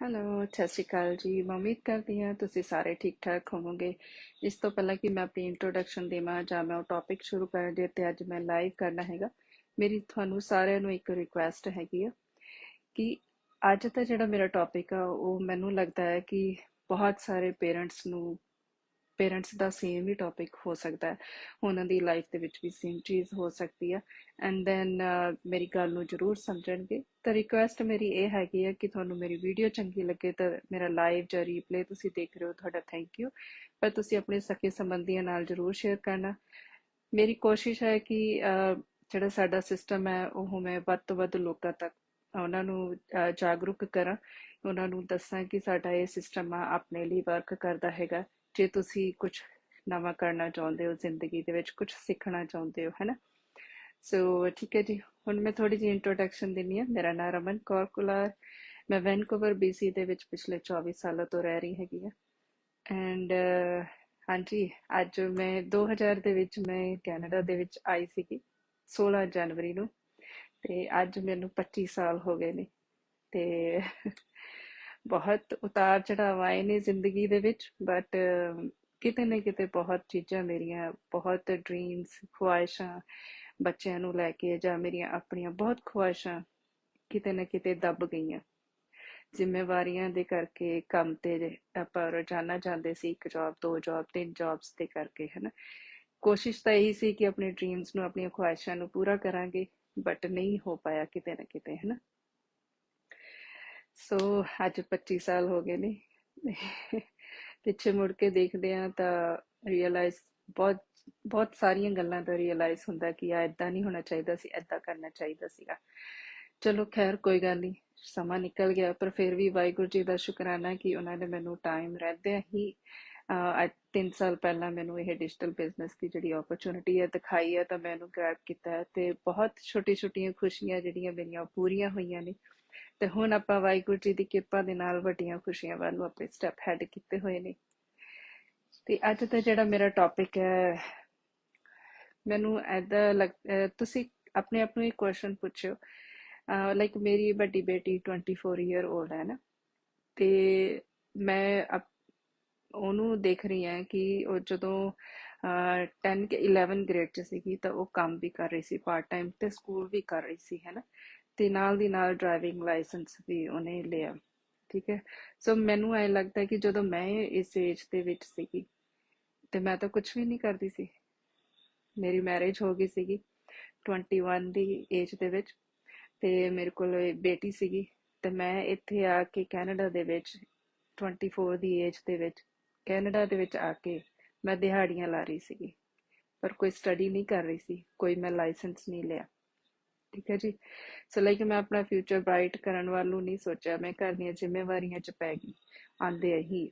Hello ਸਤਿ ਸ਼੍ਰੀ ਅਕਾਲ ਜੀ। ਮੈਂ ਉਮੀਦ ਕਰਦੀ ਹਾਂ ਤੁਸੀਂ ਸਾਰੇ ਠੀਕ ਠਾਕ ਹੋਵੋਗੇ। ਇਸ ਤੋਂ ਪਹਿਲਾਂ ਕਿ ਮੈਂ ਆਪਣੀ ਇੰਟਰੋਡਕਸ਼ਨ ਦੇਵਾਂ ਜਾਂ ਮੈਂ ਉਹ ਟੌਪਿਕ ਸ਼ੁਰੂ ਕਰਾਂ ਜੇ ਤੇ ਅੱਜ ਮੈਂ ਲਾਈਵ ਕਰਨਾ ਹੈਗਾ, ਮੇਰੀ ਤੁਹਾਨੂੰ ਸਾਰਿਆਂ ਨੂੰ ਇੱਕ ਰਿਕੁਐਸਟ ਹੈਗੀ ਆ ਕਿ ਅੱਜ ਦਾ ਜਿਹੜਾ ਮੇਰਾ ਟੌਪਿਕ ਆ, ਉਹ ਮੈਨੂੰ ਲੱਗਦਾ ਹੈ ਕਿ ਬਹੁਤ ਸਾਰੇ ਪੇਰੈਂਟਸ ਨੂੰ ਪੇਰੈਂਟਸ ਦਾ ਸੇਮ ਹੀ ਟੌਪਿਕ ਹੋ ਸਕਦਾ ਹੈ, ਉਹਨਾਂ ਦੀ ਲਾਈਫ ਦੇ ਵਿੱਚ ਵੀ ਸੇਮ ਚੀਜ਼ ਹੋ ਸਕਦੀ ਹੈ। ਐਂਡ ਦੈਨ ਮੇਰੀ ਗੱਲ ਨੂੰ ਜ਼ਰੂਰ ਸਮਝਣਗੇ। ਤਾਂ ਰਿਕੁਐਸਟ ਮੇਰੀ ਇਹ ਹੈਗੀ ਹੈ ਕਿ ਤੁਹਾਨੂੰ ਮੇਰੀ ਵੀਡੀਓ ਚੰਗੀ ਲੱਗੇ ਤਾਂ ਮੇਰਾ ਲਾਈਵ ਜਾਂ ਰੀਪਲੇ ਤੁਸੀਂ ਦੇਖ ਰਹੇ ਹੋ, ਤੁਹਾਡਾ ਥੈਂਕ ਯੂ ਪਰ ਤੁਸੀਂ ਆਪਣੇ ਸਕੇ ਸੰਬੰਧੀਆਂ ਨਾਲ ਜ਼ਰੂਰ ਸ਼ੇਅਰ ਕਰਨਾ। ਮੇਰੀ ਕੋਸ਼ਿਸ਼ ਹੈ ਕਿ ਜਿਹੜਾ ਸਾਡਾ ਸਿਸਟਮ ਹੈ, ਉਹ ਮੈਂ ਵੱਧ ਤੋਂ ਵੱਧ ਲੋਕਾਂ ਤੱਕ, ਉਹਨਾਂ ਨੂੰ ਜਾਗਰੂਕ ਕਰਾਂ। ਉਹਨਾਂ ਨੂੰ ਦੱਸਾਂ ਕਿ ਸਾਡਾ ਇਹ ਸਿਸਟਮ ਆ ਆਪਣੇ ਲਈ ਵਰਕ ਕਰਦਾ ਹੈਗਾ। ਜੇ ਤੁਸੀਂ ਕੁਝ ਨਵਾਂ ਕਰਨਾ ਚਾਹੁੰਦੇ ਹੋ, ਜ਼ਿੰਦਗੀ ਦੇ ਵਿੱਚ ਕੁਝ ਸਿੱਖਣਾ ਚਾਹੁੰਦੇ ਹੋ, ਹੈਨਾ? ਸੋ ਠੀਕ ਹੈ ਜੀ। ਹੁਣ ਮੈਂ ਥੋੜੀ ਜਿਹੀ ਇੰਟਰੋਡਕਸ਼ਨ ਦਿੰਨੀ ਆ ਮੇਰਾ ਨਾਮ ਰਮਨ ਕੌਰ ਕੁਲਾਰ। ਮੈਂ ਵੈਨਕੂਵਰ BC ਦੇ ਵਿੱਚ ਪਿਛਲੇ 24 ਸਾਲਾਂ ਤੋਂ ਰਹਿ ਰਹੀ ਹੈਗੀ ਆ ਐਂਡ ਹਾਂਜੀ, ਅੱਜ ਮੈਂ 2000 ਦੇ ਵਿੱਚ ਮੈਂ ਕੈਨੇਡਾ ਦੇ ਵਿੱਚ ਆਈ ਸੀਗੀ 16 ਜਨਵਰੀ ਨੂੰ। ਤੇ ਅੱਜ ਮੈਨੂੰ 25 ਸਾਲ ਹੋ ਗਏ ਨੇ। ਤੇ ਬਹੁਤ ਉਤਾਰ ਚੜਾਵ ਆਏ ਨੇ ਜ਼ਿੰਦਗੀ ਦੇ ਵਿੱਚ ਬਟ ਕਿਤੇ ਨਾ ਕਿਤੇ ਬਹੁਤ ਚੀਜ਼ਾਂ ਮੇਰੀਆਂ, ਬਹੁਤ ਡ੍ਰੀਮਸ ਖੁਆਇਸ਼ਾਂ ਬੱਚਿਆਂ ਨੂੰ ਲੈ ਕੇ ਜਾਂ ਮੇਰੀਆਂ ਆਪਣੀਆਂ ਬਹੁਤ ਖੁਆਇਸ਼ਾਂ ਕਿਤੇ ਨਾ ਕਿਤੇ ਦਬ ਗਈਆਂ। ਜ਼ਿੰਮੇਵਾਰੀਆਂ ਦੇ ਕਰਕੇ ਕੰਮ ਤੇ ਆਪਾਂ ਰੋਜ਼ਾਨਾ ਜਾਂਦੇ ਸੀ, ਇੱਕ ਜੌਬ ਦੋ ਜੌਬ ਤਿੰਨ ਜੌਬਸ ਦੇ ਕਰਕੇ, ਹਨਾ। ਕੋਸ਼ਿਸ਼ ਤਾਂ ਇਹੀ ਸੀ ਕਿ ਆਪਣੇ ਡ੍ਰੀਮਸ ਨੂੰ, ਆਪਣੀਆਂ ਖੁਆਇਸ਼ਾਂ ਨੂੰ ਪੂਰਾ ਕਰਾਂਗੇ ਬਟ ਨਹੀਂ ਹੋ ਪਾਇਆ ਕਿਤੇ ਨਾ ਕਿਤੇ, ਹਨਾ। ਸੋ ਅੱਜ 25 ਸਾਲ ਹੋ ਗਏ ਨੇ। ਪਿੱਛੇ ਮੁੜ ਕੇ ਦੇਖਦੇ ਆ ਤਾਂ ਰੀਅਲਾਈਜ਼ ਬਹੁਤ ਬਹੁਤ ਸਾਰੀਆਂ ਗੱਲਾਂ ਦਾ ਰੀਅਲਾਈਜ਼ ਹੁੰਦਾ ਕਿ ਆ ਇਦਾਂ ਨਹੀਂ ਹੋਣਾ ਚਾਹੀਦਾ ਸੀ ਇਦਾਂ ਕਰਨਾ ਚਾਹੀਦਾ ਸੀਗਾ। ਚਲੋ ਖੈਰ, ਕੋਈ ਗੱਲ ਨਹੀਂ, ਸਮਾਂ ਨਿਕਲ ਗਿਆ, ਪਰ ਫਿਰ ਵੀ ਵਾਹਿਗੁਰੂ ਜੀ ਦਾ ਸ਼ੁਕਰਾਨਾ ਕਿ ਉਹਨਾਂ ਨੇ ਮੈਨੂੰ ਟਾਈਮ ਰਹਿੰਦਿਆਂ ਹੀ ਅੱਜ 3 ਸਾਲ ਪਹਿਲਾਂ ਮੈਨੂੰ ਇਹ ਡਿਜੀਟਲ ਬਿਜ਼ਨਸ ਦੀ ਜਿਹੜੀ ਓਪਰਚੁਨਿਟੀ ਹੈ ਦਿਖਾਈ ਹੈ ਤਾਂ ਮੈਨੂੰ ਗ੍ਰੈਬ ਕੀਤਾ ਹੈ ਤੇ ਬਹੁਤ ਛੋਟੀ ਛੋਟੀਆਂ ਖੁਸ਼ੀਆਂ ਜਿਹੜੀਆਂ ਮੇਰੀਆਂ ਉਹ ਪੂਰੀਆਂ ਹੋਈਆਂ ਨੇ। ਤੇ ਹੁਣ ਆਪਾਂ ਵਾਹਿਗੁਰੂ ਜੀ ਦੀ ਕਿਰਪਾ ਦੇ ਨਾਲ ਵੱਡੀਆਂ ਖੁਸ਼ੀਆਂ ਵੱਲ ਨੂੰ ਆਪਣੇ ਸਟੈਪ ਹੈਡ ਕੀਤੇ ਹੋਏ ਨੇ। ਤੇ ਅੱਜ ਦਾ ਜਿਹੜਾ ਮੇਰਾ ਟੌਪਿਕ ਹੈ ਮੈਨੂੰ ਐਦਾਂ ਲੱਗ ਤੁਸੀਂ ਆਪਣੇ ਆਪ ਨੂੰ ਇੱਕ ਕੁਐਸਚਨ ਪੁੱਛਿਓ ਲਾਈਕ ਮੇਰੀ ਵੱਡੀ ਬੇਟੀ 24 ਇਅਰ 올ਡ ਹੈ ਨਾ ਤੇ ਮੈਂ ਅਪ- ਉਹਨੂੰ ਦੇਖ ਰਹੀ ਹਾਂ ਕਿ ਉਹ ਜਦੋਂ ਅਹ, 10 ਕਿ 11 ਗ੍ਰੇਡ ਚ ਸੀਗੀ ਤਾਂ ਉਹ ਕੰਮ ਵੀ ਕਰ ਰਹੀ ਸੀ ਪਾਰਟ ਟਾਈਮ ਤੇ ਸਕੂਲ ਵੀ ਕਰ ਰਹੀ ਸੀ ਹੈ ਤੇ ਨਾਲ ਦੀ ਨਾਲ ਡਰਾਈਵਿੰਗ ਲਾਇਸੈਂਸ ਵੀ ਉਹਨੇ ਲਿਆ, ਠੀਕ ਹੈ? ਸੋ ਮੈਨੂੰ ਐ ਲੱਗਦਾ ਕਿ ਜਦੋਂ ਮੈਂ ਇਸ ਏਜ ਦੇ ਵਿੱਚ ਸੀਗੀ ਤੇ ਮੈਂ ਤਾਂ ਕੁਝ ਵੀ ਨਹੀਂ ਕਰਦੀ ਸੀ। ਮੇਰੀ ਮੈਰਿਜ ਹੋ ਗਈ ਸੀਗੀ 21 ਦੀ ਏਜ ਦੇ ਵਿੱਚ ਤੇ ਮੇਰੇ ਕੋਲ ਬੇਟੀ ਸੀਗੀ ਤੇ ਮੈਂ ਇੱਥੇ ਆ ਕੇ ਕੈਨੇਡਾ ਦੇ ਵਿੱਚ 24 ਦੀ ਏਜ ਦੇ ਵਿੱਚ, ਕੈਨੇਡਾ ਦੇ ਵਿੱਚ ਆ ਕੇ ਮੈਂ ਦਿਹਾੜੀਆਂ ਲਾ ਰਹੀ ਸੀਗੀ। ਪਰ ਕੋਈ ਸਟੱਡੀ ਨਹੀਂ ਕਰ ਰਹੀ ਸੀ, ਕੋਈ ਮੈਂ ਲਾਇਸੈਂਸ ਨਹੀਂ ਲਿਆ। ਠੀਕ ਹੈ ਜੀ। ਸੋ ਲਾਈਕ ਮੈਂ ਆਪਣਾ ਫਿਊਚਰ ਬ੍ਰਾਈਟ ਕਰਨ ਵੱਲ ਨਹੀਂ ਸੋਚਿਆ। ਮੈਂ ਘਰ ਦੀਆਂ ਜ਼ਿੰਮੇਵਾਰੀਆਂ 'ਚ ਪੈ ਗਈ, ਆਂਦੇ ਹੀ।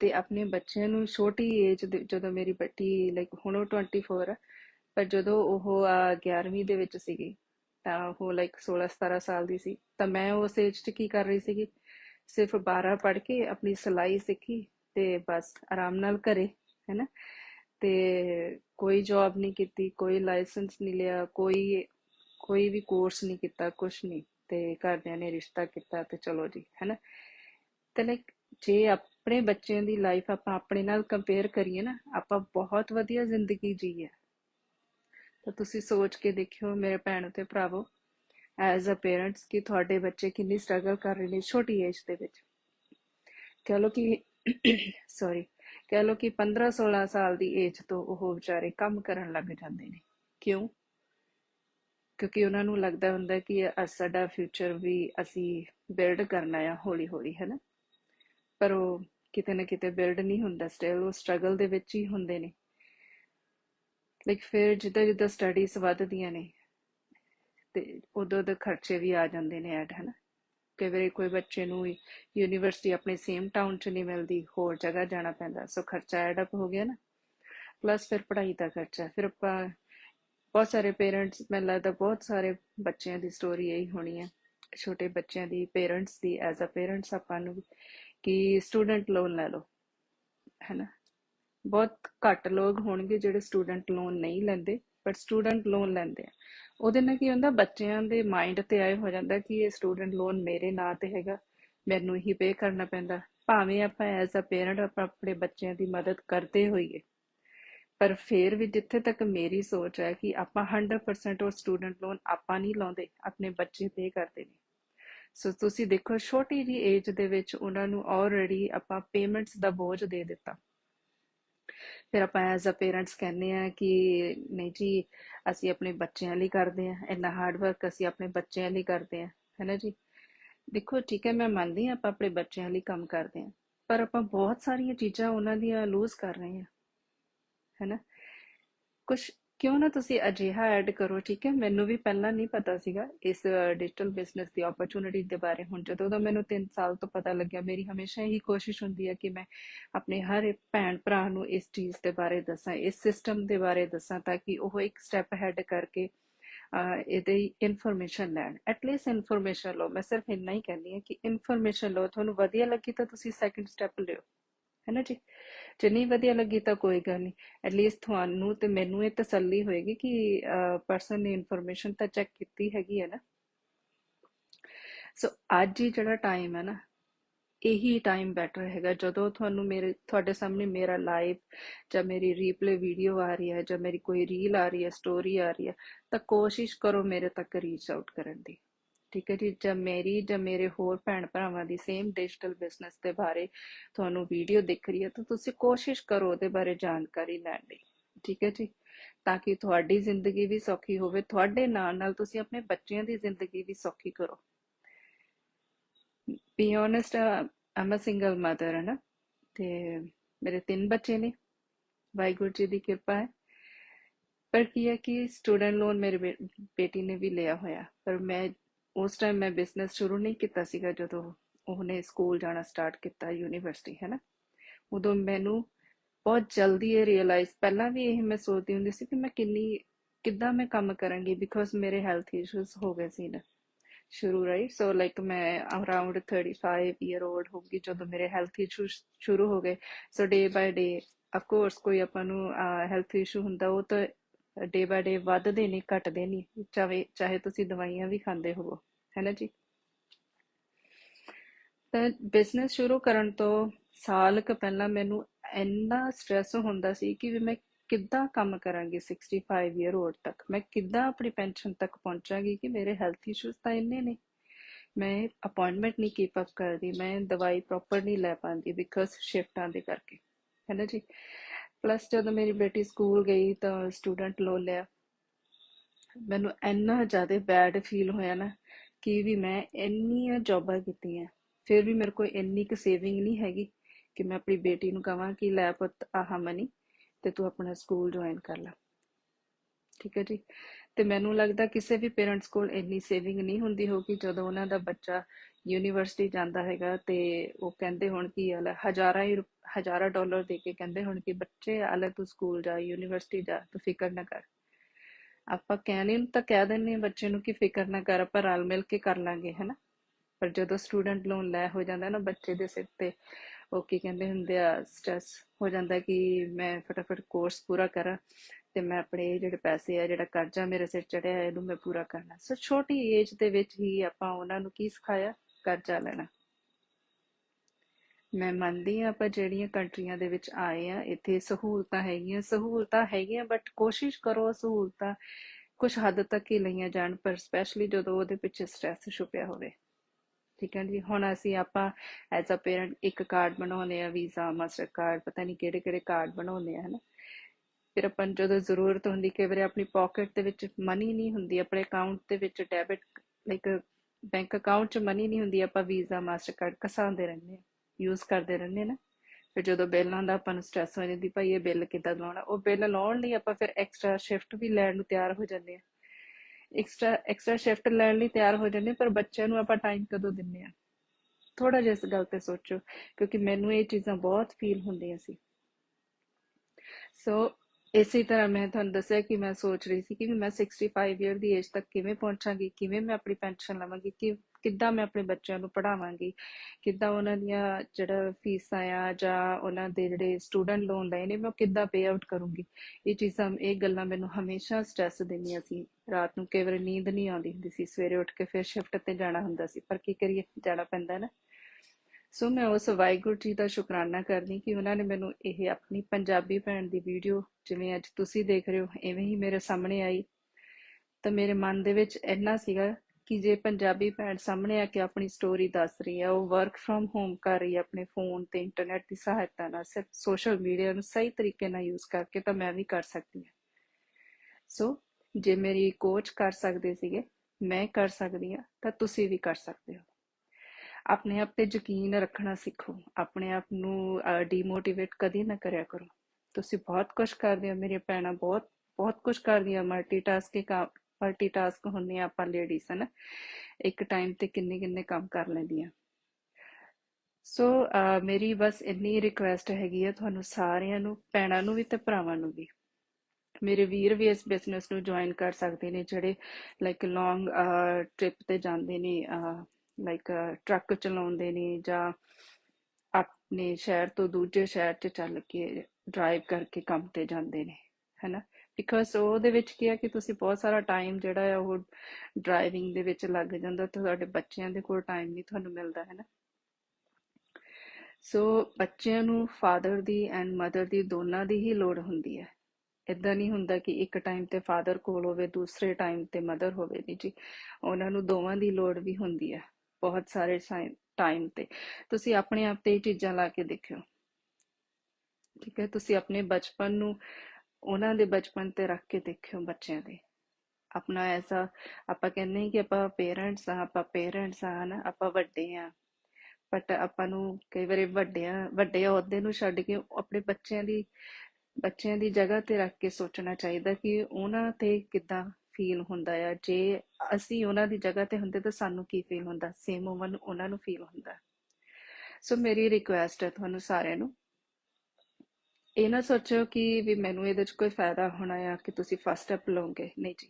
ਤੇ ਆਪਣੇ ਬੱਚਿਆਂ ਨੂੰ ਛੋਟੀ ਏਜ ਜਦੋਂ ਮੇਰੀ ਬੇਟੀ ਲਾਈਕ ਹੁਣ ਉਹ 24 ਆ, ਪਰ ਜਦੋਂ ਉਹ ਆ 11ਵੀਂ ਦੇ ਵਿੱਚ ਸੀਗੀ, ਤਾਂ ਉਹ ਲਾਈਕ 16 17 ਸਾਲ ਦੀ ਸੀ। ਤਾਂ ਮੈਂ ਉਸ ਏਜ 'ਚ ਕੀ ਕਰ ਰਹੀ ਸੀਗੀ? ਸਿਰਫ 12 ਪੜ੍ਹ ਕੇ ਆਪਣੀ ਸਿਲਾਈ ਸਿੱਖੀ ਤੇ ਬਸ ਆਰਾਮ ਨਾਲ ਘਰੇ ਹੈਨਾ ਤੇ ਕੋਈ ਜੌਬ ਨਹੀਂ ਕੀਤੀ, ਕੋਈ ਲਾਇਸੈਂਸ ਨਹੀਂ ਲਿਆ, ਕੋਈ ਕੋਈ ਵੀ ਕੋਰਸ ਨਹੀਂ ਕੀਤਾ, ਕੁਛ ਨਹੀਂ, ਤੇ ਘਰਦਿਆਂ ਨੇ ਰਿਸ਼ਤਾ ਕੀਤਾ ਤੇ ਚਲੋ ਜੀ, ਹੈਨਾ? ਤੇ ਲਾਈਕ ਜੇ ਆਪਣੇ ਬੱਚਿਆਂ ਦੀ ਲਾਈਫ ਆਪਾਂ ਆਪਣੇ ਨਾਲ ਕੰਪੇਅਰ ਕਰੀਏ ਨਾ, ਆਪਾਂ ਬਹੁਤ ਵਧੀਆ ਜ਼ਿੰਦਗੀ ਜੀ ਹੈ ਤਾਂ ਤੁਸੀਂ ਸੋਚ ਕੇ ਦੇਖਿਓ ਮੇਰੇ ਭੈਣੋ ਤੇ ਭਰਾਵੋ ਐਜ਼ ਅ ਪੇਰੈਂਟਸ ਕਿ ਤੁਹਾਡੇ ਬੱਚੇ ਕਿੰਨੀ ਸਟਰਗਲ ਕਰ ਰਹੇ ਨੇ ਛੋਟੀ ਏਜ ਦੇ ਵਿੱਚ। ਕਹ ਲੋ ਕਿ ਸੌਰੀ ਕਹਿ ਲੋ ਕਿ 15 16 ਸਾਲ ਦੀ ਏਜ ਤੋਂ ਉਹ ਵਿਚਾਰੇ ਕੰਮ ਕਰਨ ਲੱਗ ਜਾਂਦੇ ਨੇ। ਕਿਉਂ? ਕਿਉਂਕਿ ਉਹਨਾਂ ਨੂੰ ਲੱਗਦਾ ਹੁੰਦਾ ਕਿ ਸਾਡਾ ਫਿਊਚਰ ਵੀ ਅਸੀਂ ਬਿਲਡ ਕਰਨਾ ਆ ਹੌਲੀ ਹੌਲੀ ਹੈ ਨਾ ਪਰ ਉਹ ਕਿਤੇ ਨਾ ਕਿਤੇ ਬਿਲਡ ਨਹੀਂ ਹੁੰਦਾ ਸਟਿਲ ਉਹ ਸਟਰਗਲ ਦੇ ਵਿੱਚ ਹੀ ਹੁੰਦੇ ਨੇ। ਲਾਈਕ ਫਿਰ ਜਿੱਦਾਂ ਜਿੱਦਾਂ ਸਟੱਡੀਜ਼ ਵੱਧਦੀਆਂ ਨੇ, ਤੇ ਉਦੋਂ ਉਦੋਂ ਖਰਚੇ ਵੀ ਆ ਜਾਂਦੇ ਨੇ ਐਡ, ਹਨਾ? ਕਈ ਵਾਰੀ ਕੋਈ ਬੱਚੇ ਨੂੰ ਯੂਨੀਵਰਸਿਟੀ ਆਪਣੇ ਸੇਮ ਟਾਊਨ 'ਚ ਨਹੀਂ ਮਿਲਦੀ, ਹੋਰ ਜਗ੍ਹਾ ਜਾਣਾ ਪੈਂਦਾ, ਸੋ ਖਰਚਾ ਐਡ ਅਪ ਹੋ ਗਿਆ ਨਾ। ਪਲੱਸ ਫਿਰ ਪੜ੍ਹਾਈ ਦਾ ਖਰਚਾ, ਫਿਰ ਆਪਾਂ ਬਹੁਤ ਸਾਰੇ ਪੇਰੈਂਟਸ ਮੈਨੂੰ ਲੱਗਦਾ ਬਹੁਤ ਸਾਰੇ ਬੱਚਿਆਂ ਦੀ ਸਟੋਰੀ ਇਹੀ ਹੋਣੀ ਹੈ ਛੋਟੇ ਬੱਚਿਆਂ ਦੀ ਪੇਰੈਂਟਸ ਦੀ ਐਜ਼ ਅ ਪੇਰੈਂਟਸ ਆਪਾਂ ਨੂੰ ਕਿ ਸਟੂਡੈਂਟ ਲੋਨ ਲੈ ਲਓ, ਹੈਨਾ। ਬਹੁਤ ਘੱਟ ਲੋਕ ਹੋਣਗੇ ਜਿਹੜੇ ਸਟੂਡੈਂਟ ਲੋਨ ਨਹੀਂ ਲੈਂਦੇ, ਪਰ ਸਟੂਡੈਂਟ ਲੋਨ ਲੈਂਦੇ ਆ। ਉਹਦੇ ਨਾਲ ਕੀ ਹੁੰਦਾ, ਬੱਚਿਆਂ ਦੇ ਮਾਈਂਡ ਤੇ ਆਏ ਹੋ ਜਾਂਦਾ ਕਿ ਇਹ ਸਟੂਡੈਂਟ ਲੋਨ ਮੇਰੇ ਨਾਂ ਤੇ ਹੈਗਾ, ਮੈਨੂੰ ਹੀ ਪੇ ਕਰਨਾ ਪੈਂਦਾ। ਭਾਵੇਂ ਆਪਾਂ ਐਜ਼ ਅ ਪੇਰੈਂਟ ਆਪਣੇ ਬੱਚਿਆਂ ਦੀ ਮਦਦ ਕਰਦੇ ਹੋਈਏ, ਪਰ ਫਿਰ ਵੀ ਜਿੱਥੇ ਤੱਕ ਮੇਰੀ ਸੋਚ ਹੈ ਕਿ ਆਪਾਂ 100% ਉਹ ਸਟੂਡੈਂਟ ਲੋਨ ਆਪਾਂ ਨਹੀਂ ਲਾਉਂਦੇ, ਆਪਣੇ ਬੱਚੇ ਪੇ ਕਰਦੇ ਨੇ। ਸੋ ਤੁਸੀਂ ਦੇਖੋ, ਛੋਟੀ ਜੀ ਏਜ ਦੇ ਵਿੱਚ ਉਹਨਾਂ ਨੂੰ ਆਲਰੇਡੀ ਆਪਾਂ ਪੇਮੈਂਟਸ ਦਾ ਬੋਝ ਦੇ ਦਿੱਤਾ। ਫਿਰ ਆਪਾਂ ਐਜ਼ ਅ ਪੇਰੈਂਟਸ ਕਹਿੰਦੇ ਆ ਕਿ ਨਹੀਂ ਜੀ, ਅਸੀਂ ਆਪਣੇ ਬੱਚਿਆਂ ਲਈ ਕਰਦੇ ਆ ਇੰਨਾ ਹਾਰਡ ਵਰਕ ਅਸੀਂ ਆਪਣੇ ਬੱਚਿਆਂ ਲਈ ਕਰਦੇ ਆ ਹੈਨਾ ਜੀ? ਦੇਖੋ, ਠੀਕ ਹੈ, ਮੈਂ ਮੰਨਦੀ ਹਾਂ, ਆਪਾਂ ਆਪਣੇ ਬੱਚਿਆਂ ਲਈ ਕੰਮ ਕਰਦੇ ਆ ਪਰ ਆਪਾਂ ਬਹੁਤ ਸਾਰੀਆਂ ਚੀਜ਼ਾਂ ਉਹਨਾਂ ਦੀਆਂ ਲੂਜ਼ ਕਰ ਰਹੇ ਆ ਹੈਨਾ? ਕੁਝ ਕਿਉਂ ਨਾ ਤੁਸੀਂ ਅਜਿਹਾ ਐਡ ਕਰੋ, ਠੀਕ ਹੈ? ਮੈਨੂੰ ਵੀ ਪਹਿਲਾਂ ਨਹੀਂ ਪਤਾ ਸੀਗਾ ਇਸ ਡਿਜੀਟਲ ਬਿਜ਼ਨਸ ਦੀ ਓਪਰਚ्युनिटी ਦੇ ਬਾਰੇ। ਹੁਣ ਜਦੋਂ ਦਾ ਮੈਨੂੰ 3 ਸਾਲ ਤੋਂ ਪਤਾ ਲੱਗਿਆ, ਮੇਰੀ ਹਮੇਸ਼ਾ ਹੀ ਕੋਸ਼ਿਸ਼ ਹੁੰਦੀ ਹੈ ਕਿ ਮੈਂ ਆਪਣੇ ਹਰ ਭੈਣ ਭਰਾ ਨੂੰ ਇਸ ਚੀਜ਼ ਦੇ ਬਾਰੇ ਦੱਸਾਂ, ਇਸ ਸਿਸਟਮ ਦੇ ਬਾਰੇ ਦੱਸਾਂ ਤਾਂ ਕਿ ਉਹ ਇੱਕ ਸਟੈਪ ਹੈਡ ਕਰਕੇ ਇਹਦੇ ਇਨਫੋਰਮੇਸ਼ਨ ਲੈਣ। ਐਟਲੀਸਟ ਇਨਫੋਰਮੇਸ਼ਨ ਲੋ ਮੈਂ ਸਿਰਫ ਇੰਨਾ ਹੀ ਕਹਿੰਦੀ ਹਾਂ ਕਿ ਇਨਫੋਰਮੇਸ਼ਨ ਲੋ ਤੁਹਾਨੂੰ ਵਧੀਆ ਲੱਗੀ ਤਾਂ ਤੁਸੀਂ ਸੈਕੰਡ ਸਟੈਪ ਲਿਓ। ਹੈ ਜੀ? ਜੇ ਨਹੀਂ ਵਧੀਆ ਲੱਗੀ ਤਾਂ ਕੋਈ ਗੱਲ ਨਹੀਂ ਐਟਲੀਸਟ ਤੁਹਾਨੂੰ ਤੇ ਮੈਨੂੰ ਇਹ ਤਸੱਲੀ ਹੋਏਗੀ ਕਿ ਪਰਸਨ ਨੇ ਇਨਫੋਰਮੇਸ਼ਨ ਤਾਂ ਚੈੱਕ ਕੀਤੀ ਹੈਗੀ ਹੈ ਨਾ। ਸੋ ਅੱਜ ਹੀ ਜਿਹੜਾ ਟਾਈਮ ਹੈ ਨਾ, ਇਹੀ ਟਾਈਮ ਬੈਟਰ ਹੈਗਾ। ਜਦੋਂ ਤੁਹਾਨੂੰ ਮੇਰੇ, ਤੁਹਾਡੇ ਸਾਹਮਣੇ ਮੇਰਾ ਲਾਈਵ ਜਾਂ ਮੇਰੀ ਰੀਪਲੇ ਵੀਡੀਓ ਆ ਰਹੀ ਹੈ ਜਾਂ ਮੇਰੀ ਕੋਈ ਰੀਲ ਆ ਰਹੀ ਹੈ ਸਟੋਰੀ ਆ ਰਹੀ ਹੈ, ਤਾਂ ਕੋਸ਼ਿਸ਼ ਕਰੋ ਮੇਰੇ ਤੱਕ ਰੀਚ ਆਊਟ ਕਰਨ ਦੀ। ਠੀਕ ਹੈ ਜੀ, ਜਾਂ ਮੇਰੀ ਜਾਂ ਮੇਰੇ ਹੋਰ ਭੈਣ ਭਰਾਵਾਂ ਦੀ ਸੇਮ ਡਿਜੀਟਲ ਬਿਜ਼ਨਸ ਦੇ ਬਾਰੇ ਤੁਹਾਨੂੰ ਵੀਡੀਓ ਦਿਖ ਰਹੀ ਹੈ, ਤਾਂ ਤੁਸੀਂ ਕੋਸ਼ਿਸ਼ ਕਰੋ ਉਹਦੇ ਬਾਰੇ ਜਾਣਕਾਰੀ ਲੈਣ ਦੀ, ਠੀਕ ਹੈ ਜੀ। ਤਾਂ ਕਿ ਤੁਹਾਡੀ ਜ਼ਿੰਦਗੀ ਵੀ ਸੌਖੀ ਹੋਵੇ, ਤੁਹਾਡੇ ਨਾਲ ਨਾਲ ਤੁਸੀਂ ਆਪਣੇ ਬੱਚਿਆਂ ਦੀ ਜ਼ਿੰਦਗੀ ਵੀ ਸੌਖੀ ਕਰੋ। Be honest I'm a single mother ਹੈ ਨਾ ਤੇ ਮੇਰੇ ਤਿੰਨ ਬੱਚੇ ਨੇ, ਵਾਹਿਗੁਰੂ ਜੀ ਦੀ ਕਿਰਪਾ ਹੈ। ਪਰ ਕੀ ਹੈ ਕਿ ਸਟੂਡੈਂਟ ਲੋਨ ਮੇਰੇ ਬੇਟੀ ਨੇ ਵੀ ਲਿਆ ਹੋਇਆ, ਪਰ ਮੈਂ ਉਸ ਟਾਈਮ ਮੈਂ ਬਿਜ਼ਨਸ ਸ਼ੁਰੂ ਨਹੀਂ ਕੀਤਾ ਸੀਗਾ ਜਦੋਂ ਉਹਨੇ ਸਕੂਲ ਜਾਣਾ ਸਟਾਰਟ ਕੀਤਾ ਯੂਨੀਵਰਸਿਟੀ ਹੈ ਨਾ ਉਦੋਂ ਮੈਨੂੰ ਬਹੁਤ ਜਲਦੀ ਇਹ ਰਿਅਲਾਈਜ਼ ਪਹਿਲਾਂ ਵੀ ਇਹ ਮੈਂ ਸੋਚਦੀ ਹੁੰਦੀ ਸੀ ਕਿ ਮੈਂ ਕਿੰਨੀ, ਕਿੱਦਾਂ ਮੈਂ ਕੰਮ ਕਰਾਂਗੀ ਬਿਕੋਜ਼ ਮੇਰੇ ਹੈਲਥ ਇਸ਼ੂਜ਼ ਹੋ ਗਏ ਸੀ ਨਾ ਸ਼ੁਰੂ ਰਾਈਟ ਸੋ ਲਾਈਕ ਮੈਂ ਅਰਾਊਂਡ 35 ਈਅਰ 올ਡ ਹੋ ਗਈ ਜਦੋਂ ਮੇਰੇ ਹੈਲਥ ਇਸ਼ੂ ਸ਼ੁਰੂ ਹੋ ਗਏ। So day by day of course ਕੋਈ ਆਪਾਂ ਨੂੰ ਹੈਲਥ ਇਸ਼ੂ ਹੁੰਦਾ, ਉਹ ਤਾਂ ਡੇ ਬਾਏ ਡੇ ਵੱਧਦੇ ਨਹੀਂ, ਘਟਦੇ ਨਹੀਂ, ਚਾਹੇ ਚਾਹੇ ਤੁਸੀਂ ਦਵਾਈਆਂ ਵੀ ਖਾਂਦੇ ਹੋਵੋ, ਹੈ ਨਾ ਜੀ? ਤਾਂ ਬਿਜ਼ਨਸ ਸ਼ੁਰੂ ਕਰਨ ਤੋਂ ਸਾਲ ਕੁ ਪਹਿਲਾਂ ਮੈਨੂੰ ਇੰਨਾ ਸਟ੍ਰੈਸ ਹੁੰਦਾ ਸੀ ਕਿ ਵੀ ਮੈਂ ਕਿੱਦਾਂ ਕੰਮ ਕਰਾਂਗੀ 65 ਈਅਰ 올ਡ ਤੱਕ? ਮੈਂ ਕਿੱਦਾਂ ਆਪਣੀ ਪੈਨਸ਼ਨ ਤੱਕ ਪਹੁੰਚਾਂਗੀ ਕਿ ਮੇਰੇ ਹੈਲਥ ਇਸ਼ੂਜ਼ ਤਾਂ ਇੰਨੇ ਨੇ? ਮੈਂ ਅਪਾਇੰਟਮੈਂਟ ਨਹੀਂ ਕੀਪ ਅਪ ਕਰਦੀ, ਮੈਂ ਦਵਾਈ ਪ੍ਰੋਪਰ ਨਹੀਂ ਲੈ ਪਾਉਂਦੀ ਬਿਕਾਜ਼ ਸ਼ਿਫਟਾਂ ਦੇ ਕਰਕੇ, ਹੈ ਨਾ ਜੀ? ਪਲੱਸ ਜਦੋਂ ਮੇਰੀ ਬੇਟੀ ਸਕੂਲ ਗਈ ਤਾਂ ਸਟੂਡੈਂਟ ਲੋਨ ਲਿਆ। ਮੈਨੂੰ ਇੰਨਾ ਜ਼ਿਆਦਾ ਬੈਡ ਫੀਲ ਹੋਇਆ ਨਾ ਕਿ ਵੀ ਮੈਂ ਇੰਨੀਆਂ ਜੌਬਾਂ ਕੀਤੀਆਂ। ਫਿਰ ਵੀ ਮੇਰੇ ਕੋਲ ਇੰਨੀ ਕੁ ਸੇਵਿੰਗ ਨਹੀਂ ਹੈਗੀ ਕਿ ਮੈਂ ਆਪਣੀ ਬੇਟੀ ਨੂੰ ਕਹਾਂ ਕਿ ਲੈ ਪੁੱਤ, ਆਹ ਮਨੀ ਤੇ ਤੂੰ ਆਪਣਾ ਸਕੂਲ ਜੁਆਇਨ ਕਰ ਲੈ। ਠੀਕ ਹੈ ਜੀ। ਤੇ ਮੈਨੂੰ ਲੱਗਦਾ ਕਿਸੇ ਵੀ ਪੇਰੈਂਟਸ ਕੋਲ ਇੰਨੀ ਸੇਵਿੰਗ ਨਹੀਂ ਹੁੰਦੀ ਹੋਗੀ ਜਦੋਂ ਉਹਨਾਂ ਦਾ ਬੱਚਾ ਯੂਨੀਵਰਸਿਟੀ ਜਾਂਦਾ ਹੈਗਾ ਤੇ ਉਹ ਕਹਿੰਦੇ ਹੁਣ ਕੀ ਹਜ਼ਾਰਾਂ ਹੀ ਹਜ਼ਾਰਾਂ ਡਾਲਰ ਦੇ ਕੇ ਕਹਿੰਦੇ ਹੁਣ ਕਿ ਬੱਚੇ ਆਲੇ ਤੂੰ ਸਕੂਲ ਜਾ ਯੂਨੀਵਰਸਿਟੀ ਜਾ, ਤੂੰ ਫਿਕਰ ਨਾ ਕਰ। ਆਪਾਂ ਕਹਿਣੇ ਨੂੰ ਤਾਂ ਕਹਿ ਦਿੰਦੇ ਹਾਂ ਬੱਚੇ ਨੂੰ ਕਿ ਫਿਕਰ ਨਾ ਕਰ, ਆਪਾਂ ਰਲ ਮਿਲ ਕੇ ਕਰ ਲਾਂਗੇ, ਹੈਨਾ? ਪਰ ਜਦੋਂ ਸਟੂਡੈਂਟ ਲੋਨ ਲੈ ਹੋ ਜਾਂਦਾ ਨਾ ਬੱਚੇ ਦੇ ਸਿਰ ਤੇ, ਉਹ ਕੀ ਕਹਿੰਦੇ ਹੁੰਦੇ ਆ ਸਟ੍ਰੈਸ ਹੋ ਜਾਂਦਾ ਕਿ ਮੈਂ ਫਟਾਫਟ ਕੋਰਸ ਪੂਰਾ ਕਰਾਂ। ਤੇ ਮੈਂ ਆਪਣੇ ਜਿਹੜੇ ਪੈਸੇ ਆ, ਜਿਹੜਾ ਕਰਜ਼ਾ ਮੇਰੇ ਸਿਰ ਚੜਿਆ ਹੈ ਇਹਨੂੰ ਮੈਂ ਪੂਰਾ ਕਰਨਾ। ਸੋ ਛੋਟੀ ਏਜ ਦੇ ਵਿੱਚ ਹੀ ਆਪਾਂ ਉਹਨਾਂ ਨੂੰ ਕੀ ਸਿਖਾਇਆ? ਕਰਜ਼ਾ ਲੈਣਾ। ਮੈਂ ਮੰਨਦੀ ਹਾਂ ਆਪਾਂ ਜਿਹੜੀਆਂ ਕੰਟਰੀਆਂ ਦੇ ਵਿੱਚ ਆਏ ਆ, ਇੱਥੇ ਸਹੂਲਤਾਂ ਹੈਗੀਆਂ। ਸਹੂਲਤਾਂ ਹੈਗੀਆਂ ਬਟ ਕੋਸ਼ਿਸ਼ ਕਰੋ ਸਹੂਲਤਾਂ ਕੁਝ ਹੱਦ ਤੱਕ ਹੀ ਲਈਆਂ ਜਾਣ, ਪਰ ਸਪੈਸ਼ਲੀ ਜਦੋਂ ਉਹਦੇ ਪਿੱਛੇ ਸਟ੍ਰੈਸ ਛੁਪਿਆ ਹੋਵੇ। ਠੀਕ ਹੈ ਜੀ? ਹੁਣ ਅਸੀਂ ਆਪਾਂ ਐਜ਼ ਅ ਪੇਰੈਂਟ ਇੱਕ ਕਾਰਡ ਬਣਾਉਂਦੇ ਆ ਵੀਜ਼ਾ ਮਾਸਟਰ ਕਾਰਡ ਪਤਾ ਨਹੀਂ ਕਿਹੜੇ ਕਿਹੜੇ ਕਾਰਡ ਬਣਾਉਂਦੇ ਆ, ਹਨਾ? ਫਿਰ ਆਪਾਂ ਨੂੰ ਜਦੋਂ ਜ਼ਰੂਰਤ ਹੁੰਦੀ, ਕਈ ਵਾਰੀ ਆਪਣੀ ਪਾਕਟ ਦੇ ਵਿੱਚ ਮਨੀ ਨਹੀਂ ਹੁੰਦੀ, ਆਪਣੇ ਅਕਾਊਂਟ ਦੇ ਵਿੱਚ ਡੈਬਿਟ ਲਾਈਕ ਬੈਂਕ ਅਕਾਊਂਟ 'ਚ ਮਨੀ ਨਹੀਂ ਹੁੰਦੀ, ਆਪਾਂ ਵੀਜ਼ਾ ਮਾਸਟਰ ਕਸਾਉਂਦੇ ਰਹਿੰਦੇ ਆ ਯੂਜ਼ ਕਰਦੇ ਰਹਿੰਦੇ ਨਾ। ਫਿਰ ਜਦੋਂ ਬਿੱਲਾਂ ਦਾ ਆਪਾਂ ਨੂੰ ਸਟ੍ਰੈਸ ਹੋ ਜਾਂਦੀ, ਭਾਈ ਇਹ ਬਿੱਲ ਕਿੱਦਾਂ ਲਾਉਣਾ? ਉਹ ਬਿੱਲ ਲਾਉਣ ਲਈ ਆਪਾਂ ਫਿਰ ਐਕਸਟਰਾ ਸ਼ਿਫਟ ਵੀ ਲੈਣ ਨੂੰ ਤਿਆਰ ਹੋ ਜਾਂਦੇ ਆ ਐਕਸਟਰਾ ਐਕਸਟਰਾ ਸ਼ਿਫਟ ਲੈਣ ਲਈ ਤਿਆਰ ਹੋ ਜਾਂਦੇ ਪਰ ਬੱਚਿਆਂ ਨੂੰ ਆਪਾਂ ਟਾਈਮ ਕਦੋਂ ਦਿੰਨੇ ਆ ਥੋੜਾ ਜਿਹਾ ਇਸ ਗੱਲ ਤੇ ਸੋਚੋ, ਕਿਉਂਕਿ ਮੈਨੂੰ ਇਹ ਚੀਜ਼ਾਂ ਬਹੁਤ ਫੀਲ ਹੁੰਦੀਆਂ ਸੀ। ਸੋ ਇਸੇ ਤਰ੍ਹਾਂ ਮੈਂ ਤੁਹਾਨੂੰ ਦੱਸਿਆ ਕਿ ਮੈਂ ਸੋਚ ਰਹੀ ਸੀ ਕਿ ਮੈਂ 65 ਇਅਰ ਦੀ ਏਜ ਤੱਕ ਕਿਵੇਂ ਪਹੁੰਚਾਂਗੀ, ਕਿਵੇਂ ਮੈਂ ਆਪਣੀ ਪੈਨਸ਼ਨ ਲਵਾਂਗੀ, ਕਿ ਕਿੱਦਾਂ ਮੈਂ ਆਪਣੇ ਬੱਚਿਆਂ ਨੂੰ ਪੜ੍ਹਾਵਾਂਗੀ, ਕਿੱਦਾਂ ਉਹਨਾਂ ਦੀਆਂ ਜਿਹੜਾ ਫੀਸਾਂ ਆ ਜਾਂ ਉਹਨਾਂ ਦੇ ਜਿਹੜੇ ਸਟੂਡੈਂਟ ਲੋਨ ਲਏ ਨੇ, ਮੈਂ ਕਿੱਦਾਂ ਪੇ ਆਊਟ ਕਰੂੰਗੀ। ਇਹ ਚੀਜ਼ਾਂ, ਇਹ ਗੱਲਾਂ ਮੈਨੂੰ ਹਮੇਸ਼ਾ ਸਟ੍ਰੈਸ ਦਿੰਦੀਆਂ ਸੀ। ਰਾਤ ਨੂੰ ਕਈ ਵਾਰ ਨੀਂਦ ਨਹੀਂ ਆਉਂਦੀ ਹੁੰਦੀ ਸੀ, ਸਵੇਰੇ ਉੱਠ ਕੇ ਫਿਰ ਸ਼ਿਫਟ ਤੇ ਜਾਣਾ ਹੁੰਦਾ ਸੀ। ਪਰ ਕੀ ਕਰੀਏ, ਜਾਣਾ ਪੈਂਦਾ ਨਾ। ਸੋ ਮੈਂ ਉਸ ਵਾਹਿਗੁਰੂ ਜੀ ਦਾ ਸ਼ੁਕਰਾਨਾ ਕਰਦੀ ਕਿ ਉਹਨਾਂ ਨੇ ਮੈਨੂੰ ਇਹ ਆਪਣੀ ਪੰਜਾਬੀ ਭੈਣ ਦੀ ਵੀਡੀਓ ਜਿਵੇਂ ਅੱਜ ਤੁਸੀਂ ਦੇਖ ਰਹੇ ਹੋ, ਐਵੇਂ ਹੀ ਮੇਰੇ ਸਾਹਮਣੇ ਆਈ। ਤਾਂ ਮੇਰੇ ਮਨ ਦੇ ਵਿੱਚ ਇੰਨਾ ਸੀਗਾ ਕਿ ਜੇ ਪੰਜਾਬੀ ਭੈਣ ਸਾਹਮਣੇ ਆ ਕੇ ਆਪਣੀ ਸਟੋਰੀ ਦੱਸ ਰਹੀ ਹੈ ਉਹ ਵਰਕ ਫਰਮ ਹੋਮ ਕਰ ਰਹੀ ਹੈ ਆਪਣੇ ਫੋਨ ਤੇ ਇੰਟਰਨੈਟ ਦੀ ਸਹਾਇਤਾ ਨਾਲ, ਸਿਰਫ ਸੋਸ਼ਲ ਮੀਡੀਆ ਨੂੰ ਸਹੀ ਤਰੀਕੇ ਨਾਲ ਯੂਜ਼ ਕਰਕੇ ਤਾਂ ਮੈਂ ਵੀ ਕਰ ਸਕਦੀ ਹਾਂ ਸੋ ਜੇ ਮੇਰੀ ਕੋਚ ਕਰ ਸਕਦੇ ਸੀਗੇ, ਮੈਂ ਕਰ ਸਕਦੀ ਹਾਂ ਤਾਂ ਤੁਸੀਂ ਵੀ ਕਰ ਸਕਦੇ ਹੋ। ਆਪਣੇ ਆਪ ਤੇ ਯਕੀਨ ਰੱਖਣਾ ਸਿੱਖੋ। ਆਪਣੇ ਆਪ ਨੂੰ ਡੀਮੋਟੀਵੇਟ ਕਦੀ ਨਾ ਕਰਿਆ ਕਰੋ। ਤੁਸੀਂ ਬਹੁਤ ਕੁਝ ਕਰਦੇ ਹੋ ਮੇਰੀਆਂ ਭੈਣਾਂ, ਬਹੁਤ ਬਹੁਤ ਕੁਝ ਕਰਦੀਆਂ। ਮਲਟੀਟਾਸਕਿੰਗ ਮਲਟੀਟਾਸਕ ਹੁੰਦੀਆਂ ਆਪਾਂ ਲੇਡੀਜ਼ ਹਨ? ਇੱਕ ਟਾਈਮ ਤੇ ਕਿੰਨੇ ਕਿੰਨੇ ਕੰਮ ਕਰ ਲੈਂਦੀਆਂ। ਸੋ ਮੇਰੀ ਬਸ ਇੰਨੀ ਰਿਕੁਐਸਟ ਹੈਗੀ ਆ ਤੁਹਾਨੂੰ ਸਾਰਿਆਂ ਨੂੰ, ਭੈਣਾਂ ਨੂੰ ਵੀ ਤੇ ਭਰਾਵਾਂ ਨੂੰ ਵੀ। ਮੇਰੇ ਵੀਰ ਵੀ ਇਸ ਬਿਜ਼ਨਸ ਨੂੰ ਜੁਆਇਨ ਕਰ ਸਕਦੇ ਨੇ, ਜਿਹੜੇ ਲਾਈਕ ਲੌਂਗ ਟ੍ਰਿਪ ਤੇ ਜਾਂਦੇ ਨੇ ਲਾਈਕ ਟਰੱਕ uh, ਚਲਾਉਂਦੇ ਨੇ ਜਾਂ ਆਪਣੇ ਸ਼ਹਿਰ ਤੋਂ ਦੂਜੇ ਸ਼ਹਿਰ 'ਚ ਚੱਲ ਕੇ ਡਰਾਈਵ ਕਰਕੇ ਕੰਮ ਤੇ ਜਾਂਦੇ ਨੇ, ਹੈਨਾ? ਬਿਕਾਜ਼ ਉਹਦੇ ਵਿੱਚ ਕੀ ਹੈ ਕਿ ਤੁਸੀਂ ਬਹੁਤ ਸਾਰਾ ਟਾਈਮ ਜਿਹੜਾ ਹੈ ਉਹ ਡਰਾਈਵਿੰਗ ਦੇ ਵਿੱਚ ਲੱਗ ਜਾਂਦਾ ਤੇ ਤੁਹਾਡੇ ਬੱਚਿਆਂ ਦੇ ਕੋਲ ਟਾਈਮ ਨਹੀਂ ਤੁਹਾਨੂੰ ਮਿਲਦਾ, ਹੈਨਾ? ਸੋ ਬੱਚਿਆਂ ਨੂੰ ਫਾਦਰ ਦੀ ਐਂਡ ਮਦਰ ਦੀ ਦੋਨਾਂ ਦੀ ਹੀ ਲੋੜ ਹੁੰਦੀ ਹੈ। ਇਦਾਂ ਨਹੀਂ ਹੁੰਦਾ ਕਿ ਇੱਕ ਟਾਈਮ ਤੇ ਫਾਦਰ ਕੋਲ ਹੋਵੇ, ਦੂਸਰੇ ਟਾਈਮ ਤੇ ਮਦਰ ਹੋਵੇ, ਨਹੀਂ ਜੀ। ਉਹਨਾਂ ਨੂੰ ਦੋਵਾਂ ਦੀ ਲੋੜ ਵੀ ਹੁੰਦੀ ਹੈ। ਬਹੁਤ ਸਾਰੇ ਟਾਈਮ ਤੇ। ਤੁਸੀਂ ਆਪਣੇ ਆਪ ਤੇ ਇਹ ਚੀਜ਼ਾਂ ਲਾ ਕੇ ਦੇਖਿਓ। ਠੀਕ ਹੈ? ਤੁਸੀਂ ਆਪਣੇ ਬਚਪਨ ਨੂੰ, ਉਹਨਾਂ ਦੇ ਬਚਪਨ ਤੇ ਰੱਖ ਕੇ ਦੇਖਿਓ ਬੱਚਿਆਂ ਦੇ। ਆਪਣਾ ਐਸਾ, ਆਪਾਂ ਕਹਿੰਦੇ ਕਿ ਆਪਾਂ ਪੇਰੈਂਟਸ ਆ ਆਪਾਂ ਪੇਰੈਂਟਸ ਆ ਨਾ ਆਪਾਂ ਵੱਡੇ ਆ ਬਟ ਆਪਾਂ ਨੂੰ ਕਈ ਵਾਰੀ ਵੱਡਿਆਂ, ਵੱਡੇ ਅਹੁਦੇ ਨੂੰ ਛੱਡ ਕੇ ਆਪਣੇ ਬੱਚਿਆਂ ਦੀ ਬੱਚਿਆਂ ਦੀ ਜਗ੍ਹਾ ਤੇ ਰੱਖ ਕੇ ਸੋਚਣਾ ਚਾਹੀਦਾ ਕਿ ਉਹਨਾਂ ਤੇ ਕਿਦਾਂ ਫੀਲ ਹੁੰਦਾ ਆ। ਜੇ ਅਸੀਂ ਉਹਨਾਂ ਦੀ ਜਗ੍ਹਾ ਤੇ ਹੁੰਦੇ ਤਾਂ ਸਾਨੂੰ ਕੀ ਫੀਲ ਹੁੰਦਾ? ਸੇਮ ਉਮਰ ਉਹਨਾਂ ਨੂੰ ਫੀਲ ਹੁੰਦਾ। ਸੋ ਮੇਰੀ ਰਿਕੁਐਸਟ ਹੈ ਤੁਹਾਨੂੰ ਸਾਰਿਆਂ ਨੂੰ, ਇਹ ਨਾ ਸੋਚੋ ਕਿ ਵੀ ਮੈਨੂੰ ਇਹਦੇ 'ਚ ਕੋਈ ਫਾਇਦਾ ਹੋਣਾ ਆ ਕਿ ਤੁਸੀਂ ਫਸਟ ਸਟੈਪ ਲਓਗੇ। ਨਹੀਂ ਜੀ,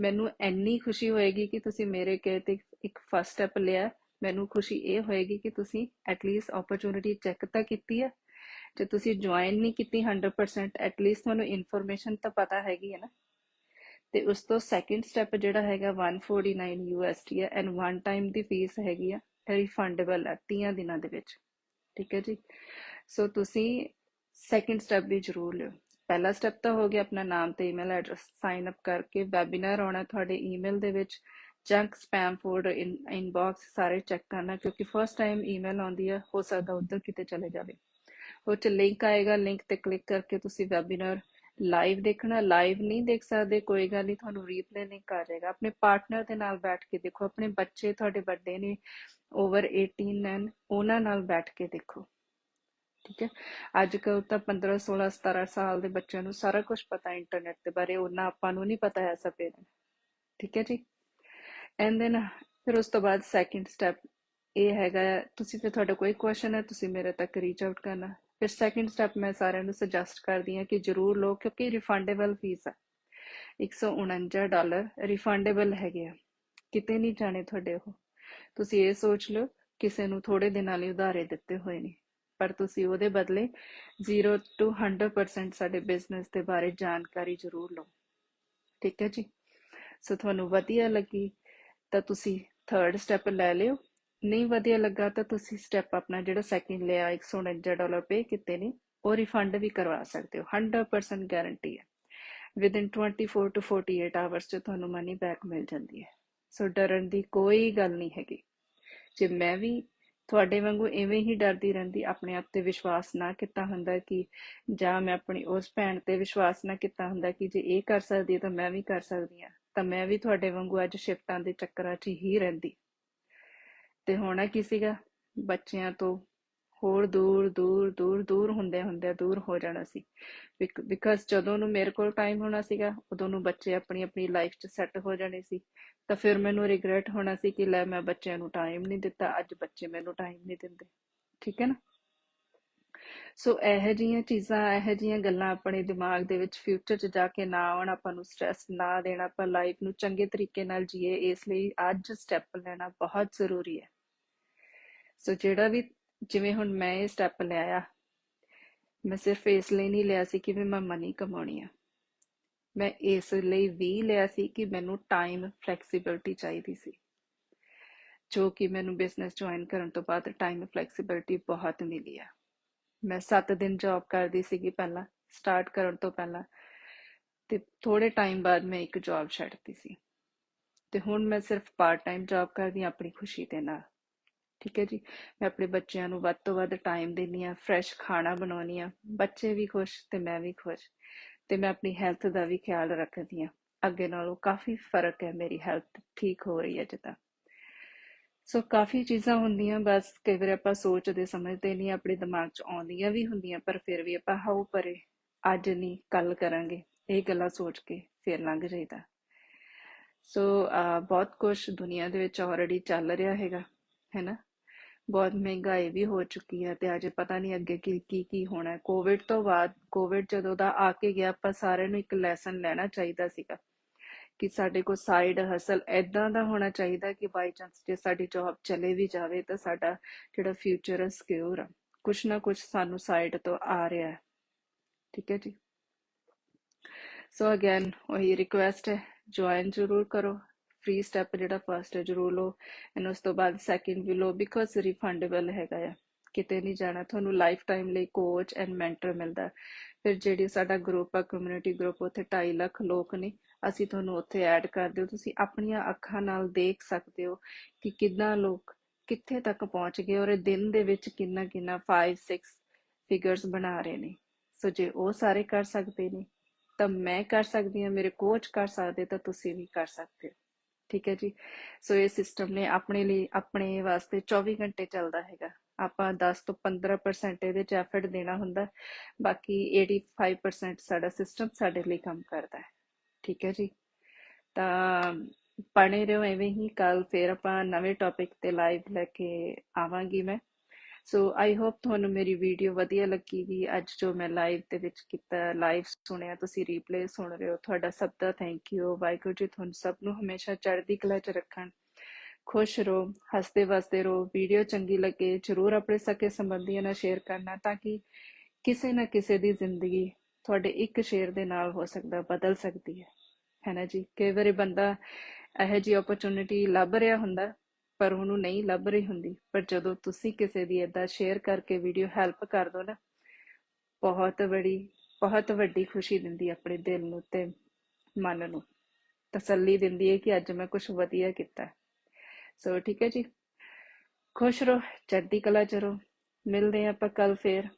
ਮੈਨੂੰ ਇੰਨੀ ਖੁਸ਼ੀ ਹੋਏਗੀ ਕਿ ਤੁਸੀਂ ਮੇਰੇ ਕਹੇ ਤੇ ਇੱਕ ਫਸਟ ਸਟੈਪ ਲਿਆ। ਮੈਨੂੰ ਖੁਸ਼ੀ ਇਹ ਹੋਏਗੀ ਕਿ ਤੁਸੀਂ ਐਟ ਲੀਸਟ ਚੈੱਕ ਤਾਂ ਕੀਤੀ ਹੈ ਜੇ ਤੁਸੀਂ ਜੁਆਇਨ ਨਹੀਂ ਕੀਤੀ 100% ਐਟ ਤੁਹਾਨੂੰ ਇਨਫੋਰਮੇਸ਼ਨ ਤਾਂ ਪਤਾ ਹੈਗੀ ਹੈ ਨਾ। ਤੇ ਉਸ ਤੋਂ ਸੈਕਿੰਡ ਸਟੈਪ ਜਿਹੜਾ ਹੈਗਾ 149 USD ਹੈ ਐਂਡ ਵਨ ਟਾਈਮ ਦੀ ਫੀਸ ਹੈਗੀ ਆ ਰਿਫੰਡੇਬਲ ਹੈ 30 ਦਿਨਾਂ ਦੇ ਵਿੱਚ। ਠੀਕ ਹੈ ਜੀ? ਸੋ ਤੁਸੀਂ ਸੈਕਿੰਡ ਸਟੈਪ ਵੀ ਜ਼ਰੂਰ ਲਿਓ। ਪਹਿਲਾ ਸਟੈਪ ਤਾਂ ਹੋ ਗਿਆ ਆਪਣਾ ਨਾਮ ਤੇ ਈਮੇਲ ਐਡਰੈਸ ਸਾਈਨ ਅਪ ਕਰਕੇ ਵੈਬਿਨਾਰ ਆਉਣਾ ਤੁਹਾਡੇ ਈਮੇਲ ਦੇ ਵਿੱਚ। ਜੰਕ ਸਪੈਮ ਫੋਲਡਰ ਇਨਬਾਕਸ ਸਾਰੇ ਚੈੱਕ ਕਰਨਾ, ਕਿਉਂਕਿ ਫਰਸਟ ਟਾਈਮ ਈਮੇਲ ਆਉਂਦੀ ਹੈ ਹੋ ਸਕਦਾ ਉਧਰ ਕਿਤੇ ਚਲੇ ਜਾਵੇ। ਉਹ ਚ ਲਿੰਕ ਆਏਗਾ ਲਿੰਕ ਤੇ ਕਲਿੱਕ ਕਰਕੇ ਤੁਸੀਂ ਵੈਬਿਨਾਰ ਲਾਈਵ ਦੇਖਣਾ ਲਾਈਵ ਨਹੀਂ ਦੇਖ ਸਕਦੇ, ਕੋਈ ਗੱਲ ਨਹੀਂ, ਤੁਹਾਨੂੰ ਰੀਪਲੇ ਨਹੀਂ ਆ ਜਾਏਗਾ ਆਪਣੇ ਪਾਰਟਨਰ ਦੇ ਨਾਲ ਬੈਠ ਕੇ ਦੇਖੋ, ਆਪਣੇ ਬੱਚੇ ਤੁਹਾਡੇ ਵੱਡੇ ਨੇ ਓਵਰ 18 ਐਂਡ ਉਹਨਾਂ ਨਾਲ ਬੈਠ ਕੇ ਦੇਖੋ। ਠੀਕ ਹੈ? ਅੱਜ ਕੱਲ ਤਾਂ 15 16 17 ਸਾਲ ਦੇ ਬੱਚਿਆਂ ਨੂੰ ਸਾਰਾ ਕੁਝ ਪਤਾ ਇੰਟਰਨੈਟ ਦੇ ਬਾਰੇ, ਉਹਨਾਂ ਆਪਾਂ ਨੂੰ ਨਹੀਂ ਪਤਾ ਐਸਾ ਪੇਰੈਂਟ ਠੀਕ ਹੈ ਜੀ? ਐਂਡ ਦੈਨ ਫਿਰ ਉਸ ਤੋਂ ਬਾਅਦ ਸੈਕਿੰਡ ਸਟੈਪ ਇਹ ਹੈਗਾ, ਤੁਸੀਂ ਫਿਰ ਤੁਹਾਡਾ ਕੋਈ ਕੁਐਸਚਨ ਹੈ, ਤੁਸੀਂ ਮੇਰੇ ਤੱਕ ਰੀਚ ਆਊਟ ਕਰਨਾ। ਫਿਰ ਸੈਕਿੰਡ ਸਟੈਪ ਮੈਂ ਸਾਰਿਆਂ ਨੂੰ ਸੁਜੈਸਟ ਕਰਦੀ ਹਾਂ ਕਿ ਜਰੂਰ ਲਓ ਕਿਉਂਕਿ ਰਿਫੰਡੇਬਲ ਫੀਸ ਹੈ 149 ਡਾਲਰ ਰਿਫੰਡੇਬਲ ਹੈਗੇ ਆ। ਕਿਤੇ ਨਹੀਂ ਜਾਣੇ ਤੁਹਾਡੇ ਉਹ। ਤੁਸੀਂ ਇਹ ਸੋਚ ਲਓ, ਕਿਸੇ ਨੂੰ ਥੋੜੇ ਦਿਨਾਂ ਲਈ ਉਧਾਰੇ ਦਿੱਤੇ ਹੋਏ ਨੇ। ਪਰ ਤੁਸੀਂ ਉਹਦੇ ਬਦਲੇ 0 ਟੂ 100% ਸਾਡੇ ਬਿਜ਼ਨਸ ਦੇ ਬਾਰੇ ਜਾਣਕਾਰੀ ਜ਼ਰੂਰ ਲਓ। ਠੀਕ ਹੈ ਜੀ? ਸੋ ਤੁਹਾਨੂੰ ਵਧੀਆ ਲੱਗੀ ਤਾਂ ਤੁਸੀਂ ਥਰਡ ਸਟੈਪ ਲੈ ਲਿਓ। ਨਹੀਂ ਵਧੀਆ ਲੱਗਾ ਤਾਂ ਤੁਸੀਂ ਸਟੈਪ ਆਪਣਾ ਜਿਹੜਾ ਸੈਕਿੰਡ ਲਿਆ 149 ਡਾਲਰ ਪੇ ਕੀਤੇ ਨੇ, ਉਹ ਰਿਫੰਡ ਵੀ ਕਰਵਾ ਸਕਦੇ ਹੋ। 100% ਗਾਰੰਟੀ ਹੈ। ਵਿਦਿਨ 24 ਟੂ 48 ਆਵਰਸ ਚ ਤੁਹਾਨੂੰ ਮਨੀ ਬੈਕ ਮਿਲ ਜਾਂਦੀ ਹੈ। ਸੋ ਡਰਨ ਦੀ ਕੋਈ ਗੱਲ ਨਹੀਂ ਹੈਗੀ। ਜੇ ਮੈਂ ਵੀ ਤੁਹਾਡੇ ਵਾਂਗੂ ਐਵੇਂ ਹੀ ਡਰਦੀ ਰਹਿੰਦੀ, ਆਪਣੇ ਆਪ ਤੇ ਵਿਸ਼ਵਾਸ ਨਾ ਕੀਤਾ ਹੁੰਦਾ ਕਿ ਜਾਂ ਮੈਂ ਆਪਣੀ ਉਸ ਭੈਣ ਤੇ ਵਿਸ਼ਵਾਸ ਨਾ ਕੀਤਾ ਹੁੰਦਾ ਕਿ ਜੇ ਇਹ ਕਰ ਸਕਦੀ ਹੈ ਤਾਂ ਮੈਂ ਵੀ ਕਰ ਸਕਦੀ ਹਾਂ, ਤਾਂ ਮੈਂ ਵੀ ਤੁਹਾਡੇ ਵਾਂਗੂ ਅੱਜ ਸ਼ਿਫਟਾਂ ਦੇ ਚੱਕਰਾਂ 'ਚ ਹੀ ਰਹਿੰਦੀ। ਤੇ ਹੋਣਾ ਕੀ ਸੀਗਾ? ਬੱਚਿਆਂ ਤੋਂ ਹੋਰ ਦੂਰ ਦੂਰ ਦੂਰ ਦੂਰ ਹੁੰਦੇ ਹੁੰਦੇ ਦੂਰ ਹੋ ਜਾਣਾ ਸੀ। ਬਿਕਾਜ਼ ਜਦੋਂ ਨੂੰ ਮੇਰੇ ਕੋਲ ਟਾਈਮ ਹੋਣਾ ਸੀਗਾ, ਉਦੋਂ ਨੂੰ ਬੱਚੇ ਆਪਣੀ ਆਪਣੀ ਲਾਈਫ 'ਚ ਸੈੱਟ ਹੋ ਜਾਣੇ ਸੀ। ਤਾਂ ਫਿਰ ਮੈਨੂੰ ਰਿਗਰੈਟ ਹੋਣਾ ਸੀ ਕਿ ਲੈ ਮੈਂ ਬੱਚਿਆਂ ਨੂੰ ਟਾਈਮ ਨਹੀਂ ਦਿੱਤਾ, ਅੱਜ ਬੱਚੇ ਮੈਨੂੰ ਟਾਈਮ ਨਹੀਂ ਦਿੰਦੇ। ਠੀਕ ਹੈ ਨਾ? ਸੋ ਇਹੋ ਜਿਹੀਆਂ ਚੀਜ਼ਾਂ, ਇਹੋ ਜਿਹੀਆਂ ਗੱਲਾਂ ਆਪਣੇ ਦਿਮਾਗ ਦੇ ਵਿੱਚ ਫਿਊਚਰ 'ਚ ਜਾ ਕੇ ਨਾ ਆਉਣ, ਆਪਾਂ ਨੂੰ ਸਟ्रेस ਨਾ ਦੇਣਾ, ਆਪਾਂ ਲਾਈਫ ਨੂੰ ਚੰਗੇ ਤਰੀਕੇ ਨਾਲ ਜੀਏ, ਇਸ ਲਈ ਅੱਜ ਸਟੈਪ ਲੈਣਾ ਬਹੁਤ ਜ਼ਰੂਰੀ ਹੈ। ਸੋ ਜਿਹੜਾ ਵੀ ਜਿਵੇਂ ਹੁਣ ਮੈਂ ਇਹ ਸਟੈਪ ਲਿਆ ਮੈਂ ਸਿਰਫ ਇਸ ਲਈ ਨਹੀਂ ਲਿਆ ਸੀ ਕਿ ਮੈਂ ਮਨੀ ਕਮਾਉਣੀ ਆ। ਮੈਂ ਇਸ ਲਈ ਵੀ ਲਿਆ ਸੀ ਕਿ ਮੈਨੂੰ ਟਾਈਮ ਫਲੈਕਸੀਬਿਲਟੀ ਚਾਹੀਦੀ ਸੀ। ਜੋ ਕਿ ਮੈਨੂੰ ਬਿਜ਼ਨਸ ਜੁਆਇਨ ਕਰਨ ਤੋਂ ਬਾਅਦ ਟਾਈਮ ਫਲੈਕਸੀਬਿਲਟੀ ਬਹੁਤ ਮਿਲੀ ਆ। ਮੈਂ 7 ਦਿਨ ਜੌਬ ਕਰਦੀ ਸੀਗੀ ਪਹਿਲਾਂ ਸਟਾਰਟ ਕਰਨ ਤੋਂ ਪਹਿਲਾਂ ਤੇ ਥੋੜੇ ਟਾਈਮ ਬਾਅਦ ਮੈਂ ਇੱਕ ਜੌਬ ਛੱਡਤੀ ਸੀ। ਤੇ ਹੁਣ ਮੈਂ ਸਿਰਫ ਪਾਰਟ ਟਾਈਮ ਜੌਬ ਕਰਦੀ ਹਾਂ ਆਪਣੀ ਖੁਸ਼ੀ ਦੇ ਨਾਲ। ਠੀਕ ਹੈ ਜੀ? ਮੈਂ ਆਪਣੇ ਬੱਚਿਆਂ ਨੂੰ ਵੱਧ ਤੋਂ ਵੱਧ ਟਾਈਮ ਦਿੰਦੀ ਆ ਫਰੈਸ਼ ਖਾਣਾ ਬਣਾਉਣੀ ਆ ਬੱਚੇ ਵੀ ਖੁਸ਼ ਤੇ ਮੈਂ ਵੀ ਖੁਸ਼। ਤੇ ਮੈਂ ਆਪਣੀ ਹੈਲਥ ਦਾ ਵੀ ਖਿਆਲ ਰੱਖਦੀ ਆ ਅੱਗੇ ਨਾਲੋਂ ਕਾਫੀ ਫ਼ਰਕ ਹੈ ਮੇਰੀ ਹੈਲਥ ਠੀਕ ਹੋ ਰਹੀ ਹੈ ਜਿੱਦਾਂ ਸੋ ਕਾਫੀ ਚੀਜ਼ਾਂ ਹੁੰਦੀਆਂ, ਬਸ ਕਈ ਵਾਰ ਆਪਾਂ ਸੋਚਦੇ ਸਮਝਦੇ ਨਹੀਂ, ਆਪਣੇ ਦਿਮਾਗ 'ਚ ਆਉਂਦੀਆਂ ਵੀ ਹੁੰਦੀਆਂ, ਪਰ ਫਿਰ ਵੀ ਆਪਾਂ ਹਾਉ ਪਰੇ ਅੱਜ ਨਹੀਂ ਕੱਲ ਕਰਾਂਗੇ। ਇਹ ਗੱਲਾਂ ਸੋਚ ਕੇ ਫਿਰ ਲੰਘ ਜਾਈਦਾ। ਸੋ ਬਹੁਤ ਕੁਝ ਦੁਨੀਆ ਦੇ ਵਿੱਚ ਆਲਰੇਡੀ ਚੱਲ ਰਿਹਾ ਹੈਗਾ, ਹੈਨਾ? ਬਹੁਤ ਮਹਿੰਗਾਈ ਵੀ ਹੋ ਚੁੱਕੀ ਹੈ ਤੇ ਅਜੇ ਪਤਾ ਨਹੀਂ ਅੱਗੇ ਕੀ ਕੀ ਕੀ ਹੋਣਾ। ਹੈ ਕੋਵਿਡ ਤੋਂ ਬਾਅਦ ਕੋਵਿਡ ਜਦੋਂ ਦਾ ਆ ਕੇ ਗਿਆ, ਆਪਾਂ ਸਾਰਿਆਂ ਨੂੰ ਇੱਕ ਲੈਸਨ ਲੈਣਾ ਚਾਹੀਦਾ ਸੀਗਾ। ਕਿ ਸਾਡੇ ਕੋਲ ਸਾਈਡ ਹਸਲ ਐਦਾਂ ਦਾ ਹੋਣਾ ਚਾਹੀਦਾ ਕਿ ਬਾਈ ਚਾਂਸ ਜੇ ਸਾਡੀ ਜੌਬ ਚਲੇ ਵੀ ਜਾਵੇ ਤਾਂ ਸਾਡਾ ਜਿਹੜਾ ਫਿਊਚਰ ਹੈ ਸਿਕਿਉਰ ਆ। ਕੁਛ ਨਾ ਕੁਛ ਸਾਨੂੰ ਸਾਈਡ ਤੋਂ ਆ ਰਿਹਾ ਹੈ। ਠੀਕ ਹੈ ਜੀ? ਸੋ ਅਗੇਨ ਉਹੀ ਰਿਕੁਐਸਟ ਹੈ ਜੁਆਇਨ ਜ਼ਰੂਰ ਕਰੋ। ਫ੍ਰੀ ਸਟੈਪ ਜਿਹੜਾ ਫਰਸਟ ਹੈ, ਜ਼ਰੂਰ ਲਓ। ਐਂਡ ਉਸ ਤੋਂ ਬਾਅਦ ਸੈਕਿੰਡ ਵੀ ਲਓ ਬਿਕੋਜ਼ ਰਿਫੰਡੇਬਲ ਹੈਗਾ ਆ। ਕਿਤੇ ਨਹੀਂ ਜਾਣਾ, ਤੁਹਾਨੂੰ ਲਾਈਫ ਟਾਈਮ ਲਈ ਕੋਚ ਐਂਡ ਮੈਂਟਰ ਮਿਲਦਾ। ਫਿਰ ਜਿਹੜੀ ਸਾਡਾ ਗਰੁੱਪ ਆ ਕਮਿਊਨਿਟੀ ਗਰੁੱਪ ਉੱਥੇ 2.5 ਲੱਖ ਲੋਕ ਨੇ। ਅਸੀਂ ਤੁਹਾਨੂੰ ਉੱਥੇ ਐਡ ਕਰ ਦਿਓ, ਤੁਸੀਂ ਆਪਣੀਆਂ ਅੱਖਾਂ ਨਾਲ ਦੇਖ ਸਕਦੇ ਹੋ ਕਿ ਕਿੰਨਾ ਲੋਕ ਕਿੱਥੇ ਤੱਕ ਪਹੁੰਚ ਗਏ ਔਰ ਇਹ ਦਿਨ ਦੇ ਵਿੱਚ ਕਿੰਨਾ ਕਿੰਨਾ 5 6 ਫਿਗਰਸ ਬਣਾ ਰਹੇ ਨੇ। ਸੋ ਜੇ ਉਹ ਸਾਰੇ ਕਰ ਸਕਦੇ ਨੇ, ਤਾਂ ਮੈਂ ਕਰ ਸਕਦੀ ਹਾਂ, ਮੇਰੇ ਕੋਚ ਕਰ ਸਕਦੇ, ਤਾਂ ਤੁਸੀਂ ਵੀ ਕਰ ਸਕਦੇ ਹੋ। ਠੀਕ ਹੈ ਜੀ? ਸੋ ਇਹ ਸਿਸਟਮ ਨੇ ਆਪਣੇ ਲਈ, ਆਪਣੇ ਵਾਸਤੇ 24 ਘੰਟੇ ਚੱਲਦਾ ਹੈਗਾ। ਆਪਾਂ 10 ਤੋਂ 15% ਇਹਦੇ ਚ ਐਫਰਟ ਦੇਣਾ ਹੁੰਦਾ, ਬਾਕੀ 85% ਸਾਡਾ ਸਿਸਟਮ ਸਾਡੇ ਲਈ ਕੰਮ ਕਰਦਾ ਹੈ। ਠੀਕ ਹੈ ਜੀ। ਤਾਂ ਪੜ੍ਹੇ ਰਹੋ ਐਵੇਂ ਹੀ ਕੱਲ ਫੇਰ ਆਪਾਂ ਨਵੇਂ ਟੌਪਿਕ ਤੇ ਲਾਈਵ ਲੈ ਕੇ ਆਵਾਂਗੀ ਮੈਂ। ਸੋ ਆਈ ਹੋਪ ਤੁਹਾਨੂੰ ਮੇਰੀ ਵੀਡੀਓ ਵਧੀਆ ਲੱਗੀਗੀ ਅੱਜ ਜੋ ਮੈਂ ਲਾਈਵ ਦੇ ਵਿੱਚ ਕੀਤਾ ਲਾਈਵ ਸੁਣਿਆ, ਤੁਸੀਂ ਰੀਪਲੇ ਸੁਣ ਰਹੇ ਹੋ, ਤੁਹਾਡਾ ਸਭ ਦਾ ਥੈਂਕ ਯੂ ਵਾਹਿਗੁਰੂ ਜੀ ਤੁਹਾਨੂੰ ਸਭ ਨੂੰ ਹਮੇਸ਼ਾ ਚੜ੍ਹਦੀ ਕਲਾ 'ਚ ਰੱਖਣ। ਖੁਸ਼ ਰਹੋ, ਹੱਸਦੇ ਵਸਦੇ ਰਹੋ ਵੀਡੀਓ ਚੰਗੀ ਲੱਗੇ, ਜਰੂਰ ਆਪਣੇ ਸਕੇ ਸੰਬੰਧੀਆਂ ਨਾਲ ਸ਼ੇਅਰ ਕਰਨਾ ਤਾਂ ਕਿ ਕਿਸੇ ਨਾ ਕਿਸੇ ਦੀ ਜ਼ਿੰਦਗੀ ਤੁਹਾਡੇ ਇੱਕ ਸ਼ੇਰ ਦੇ ਨਾਲ ਹੋ ਸਕਦਾ, ਬਦਲ ਸਕਦੀ ਹੈ। ਹੈ ਨਾ ਜੀ? ਕਈ ਵਾਰੀ ਬੰਦਾ ਇਹੋ ਜੀ ਓਪਰਚੁਨਿਟੀ ਲੱਭ ਰਿਹਾ ਹੁੰਦਾ, ਪਰ ਉਹਨੂੰ ਨਹੀਂ ਲੱਭ ਰਹੀ ਹੁੰਦੀ। ਪਰ ਜਦੋਂ ਤੁਸੀਂ ਕਿਸੇ ਦੀ ਇਦਾਂ ਸ਼ੇਅਰ ਕਰਕੇ ਵੀਡੀਓ ਹੈਲਪ ਕਰ ਦੋ ਨਾ, ਬਹੁਤ ਬੜੀ, ਬਹੁਤ ਵੱਡੀ ਖੁਸ਼ੀ ਦਿੰਦੀ ਆਪਣੇ ਦਿਲ ਨੂੰ ਤੇ ਮਨ ਨੂੰ। ਤਸੱਲੀ ਦਿੰਦੀ ਹੈ ਕਿ ਅੱਜ ਮੈਂ ਕੁਝ ਵਧੀਆ ਕੀਤਾ। ਸੋ ਠੀਕ ਹੈ ਜੀ? ਖੁਸ਼ ਰਹੋ, ਚੜ੍ਹਦੀ ਕਲਾ ਚ ਰਹੋ। ਮਿਲਦੇ ਆਪਾਂ ਕੱਲ ਫੇਰ।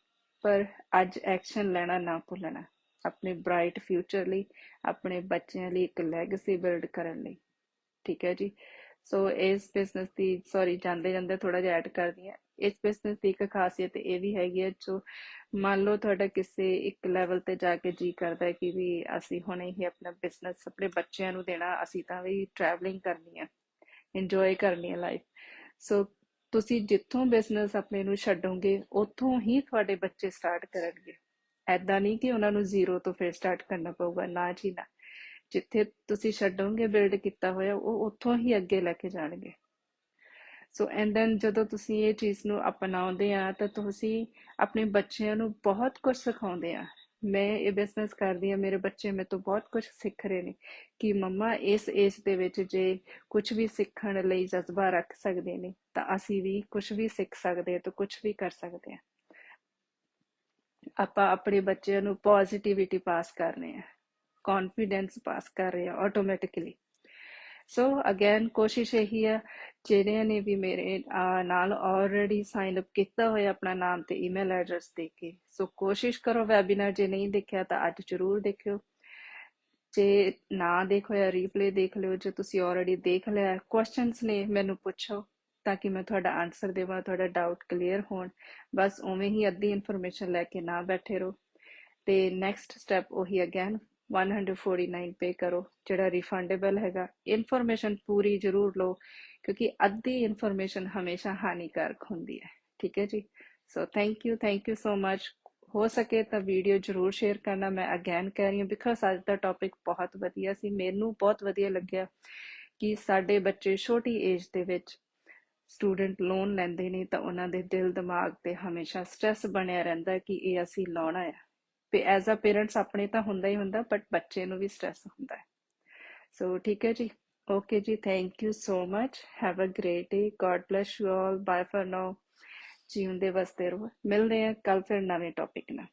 ਪਰ ਅੱਜ ਐਕਸ਼ਨ ਲੈਣਾ ਨਾ ਭੁੱਲਣਾ। ਆਪਣੇ ਬ੍ਰਾਈਟ ਫਿਊਚਰ ਲਈ, ਆਪਣੇ ਬੱਚਿਆਂ ਲਈ ਇੱਕ ਲੈਗੇਸੀ ਬਿਲਡ ਕਰਨ ਲਈ। ਠੀਕ ਹੈ ਜੀ? ਸੋ ਇਸ ਬਿਜ਼ਨਸ ਦੀ ਸੌਰੀ ਜਾਂਦੇ ਜਾਂਦੇ ਥੋੜਾ ਜਿਹਾ ਐਡ ਕਰਦੀ ਆ ਇਸ ਬਿਜ਼ਨਸ ਦੀ ਇੱਕ ਖਾਸੀਅਤ ਇਹ ਵੀ ਹੈਗੀ ਹੈ, ਜੋ ਮੰਨ ਲਓ ਤੁਹਾਡਾ ਕਿਸੇ ਇੱਕ ਲੈਵਲ ਤੇ ਜਾ ਕੇ ਜੀ ਕਰਦਾ ਹੈ ਕਿ ਵੀ ਅਸੀਂ ਹੁਣੇ ਹੀ ਆਪਣਾ ਬਿਜ਼ਨਸ ਆਪਣੇ ਬੱਚਿਆਂ ਨੂੰ ਦੇਣਾ, ਅਸੀਂ ਤਾਂ ਵੀ ਟਰੈਵਲਿੰਗ ਕਰਨੀ ਆ ਇੰਜੋਏ ਕਰਨੀ ਹੈ ਲਾਈਫ ਸੋ ਤੁਸੀਂ ਜਿੱਥੋਂ ਬਿਜ਼ਨਸ ਆਪਣੇ ਨੂੰ ਛੱਡੋਗੇ, ਉੱਥੋਂ ਹੀ ਤੁਹਾਡੇ ਬੱਚੇ ਸਟਾਰਟ ਕਰਨਗੇ। ਐਦਾਂ ਨਹੀਂ ਕਿ ਉਹਨਾਂ ਨੂੰ ਜ਼ੀਰੋ ਤੋਂ ਫਿਰ ਸਟਾਰਟ ਕਰਨਾ ਪਊਗਾ, ਨਾ ਜੀ ਨਾ। ਜਿੱਥੇ ਤੁਸੀਂ ਛੱਡੋਗੇ ਬਿਲਡ ਕੀਤਾ ਹੋਇਆ, ਉਹ ਉੱਥੋਂ ਹੀ ਅੱਗੇ ਲੈ ਕੇ ਜਾਣਗੇ। ਸੋ ਐਂਡ ਦੈਨ ਜਦੋਂ ਤੁਸੀਂ ਇਹ ਚੀਜ਼ ਨੂੰ ਅਪਣਾਉਂਦੇ ਆ, ਤਾਂ ਤੁਸੀਂ ਆਪਣੇ ਬੱਚਿਆਂ ਨੂੰ ਬਹੁਤ ਕੁਝ ਸਿਖਾਉਂਦੇ ਆ। ਮੈਂ ਇਹ ਬਿਜ਼ਨਸ ਕਰਦੀ ਆ ਮੇਰੇ ਬੱਚੇ ਮੇਰੇ ਤੋਂ ਬਹੁਤ ਕੁਝ ਸਿੱਖ ਰਹੇ ਨੇ ਕਿ ਮੰਮਾ ਇਸ ਏਜ ਦੇ ਵਿੱਚ ਜੇ ਕੁਝ ਵੀ ਸਿੱਖਣ ਲਈ ਜਜ਼ਬਾ ਰੱਖ ਸਕਦੇ ਨੇ, ਤਾਂ ਅਸੀਂ ਵੀ ਕੁਝ ਵੀ ਸਿੱਖ ਸਕਦੇ ਆ ਤਾਂ ਕੁਝ ਵੀ ਕਰ ਸਕਦੇ ਆ ਆਪਾਂ ਆਪਣੇ ਬੱਚਿਆਂ ਨੂੰ ਪੋਜ਼ਿਟਿਵਿਟੀ ਪਾਸ ਕਰ ਰਹੇ ਆ ਕੌਨਫੀਡੈਂਸ ਪਾਸ ਕਰ ਰਹੇ ਆ ਆਟੋਮੈਟਿਕਲੀ ਸੋ ਅਗੇਨ ਕੋਸ਼ਿਸ਼ ਇਹੀ ਆ, ਜਿਹੜਿਆਂ ਨੇ ਵੀ ਮੇਰੇ ਨਾਲ ਆਲਰੇਡੀ ਸਾਈਨ ਅਪ ਕੀਤਾ ਹੋਇਆ ਆਪਣਾ ਨਾਮ ਤੇ ਈਮੇਲ ਐਡਰੈਸ ਦੇ ਕੇ। ਸੋ ਕੋਸ਼ਿਸ਼ ਕਰੋ ਵੈਬਿਨਾਰ ਜੇ ਨਹੀਂ ਦੇਖਿਆ ਤਾਂ ਅੱਜ ਜ਼ਰੂਰ ਦੇਖਿਓ। ਜੇ ਨਾ ਦੇਖੋ ਜਾਂ ਰੀਪਲੇ ਦੇਖ ਲਿਓ, ਜੇ ਤੁਸੀਂ ਆਲਰੇਡੀ ਦੇਖ ਲਿਆ ਕੁਐਸਚਨਸ ਨੇ ਮੈਨੂੰ ਪੁੱਛੋ ਤਾਂ ਕਿ ਮੈਂ ਤੁਹਾਡਾ ਆਨਸਰ ਦੇਵਾਂ, ਤੁਹਾਡਾ ਡਾਊਟ ਕਲੀਅਰ ਹੋਣ। ਬਸ ਉਵੇਂ ਹੀ ਅੱਧੀ ਇਨਫੋਰਮੇਸ਼ਨ ਲੈ ਕੇ ਨਾ ਬੈਠੇ ਰਹੋ। ਤੇ ਨੈਕਸਟ ਸਟੈਪ ਉਹੀ ਅਗੇਨ 149 ਪੇ ਕਰੋ, ਜਿਹੜਾ ਰਿਫੰਡੇਬਲ ਹੈਗਾ। ਇਨਫੋਰਮੇਸ਼ਨ ਪੂਰੀ ਜ਼ਰੂਰ ਲਓ, ਕਿਉਂਕਿ ਅੱਧੀ ਇਨਫੋਰਮੇਸ਼ਨ ਹਮੇਸ਼ਾ ਹਾਨੀਕਾਰਕ ਹੁੰਦੀ ਹੈ। ਠੀਕ ਹੈ ਜੀ? So thank you thank you so much ਹੋ ਸਕੇ ਤਾਂ ਵੀਡੀਓ ਜ਼ਰੂਰ ਸ਼ੇਅਰ ਕਰਨਾ। ਮੈਂ ਅਗੇਨ ਕਹਿ ਰਹੀ ਹਾਂ ਬਿਕਾਜ਼ ਅੱਜ ਦਾ ਟੌਪਿਕ ਬਹੁਤ ਵਧੀਆ ਸੀ। ਮੈਨੂੰ ਬਹੁਤ ਵਧੀਆ ਲੱਗਿਆ ਕਿ ਸਾਡੇ ਬੱਚੇ ਛੋਟੀ ਏਜ ਦੇ ਵਿੱਚ ਸਟੂਡੈਂਟ ਲੋਨ ਲੈਂਦੇ ਨੇ, ਤਾਂ ਉਹਨਾਂ ਦੇ ਦਿਲ ਦਿਮਾਗ ਤੇ ਹਮੇਸ਼ਾ ਸਟ੍ਰੈਸ ਬਣਿਆ ਰਹਿੰਦਾ ਕਿ ਇਹ ਅਸੀਂ ਲਾਉਣਾ ਹੈ। ਤੇ ਐਜ਼ ਅ ਪੇਰੈਂਟਸ ਆਪਣੇ ਤਾਂ ਹੁੰਦਾ ਹੀ ਹੁੰਦਾ ਬਟ ਬੱਚੇ ਨੂੰ ਵੀ ਸਟ्रेस ਹੁੰਦਾ ਹੈ। ਸੋ ਠੀਕ ਹੈ ਜੀ। ਓਕੇ ਜੀ thank you so much have a great day God bless you all bye for now ਜੀ ਹੁੰਦੇ ਵਸਤੇ ਰਹੋ। ਮਿਲਦੇ ਆ ਕੱਲ ਫਿਰ ਨਵੇਂ ਟੌਪਿਕ ਨਾਲ।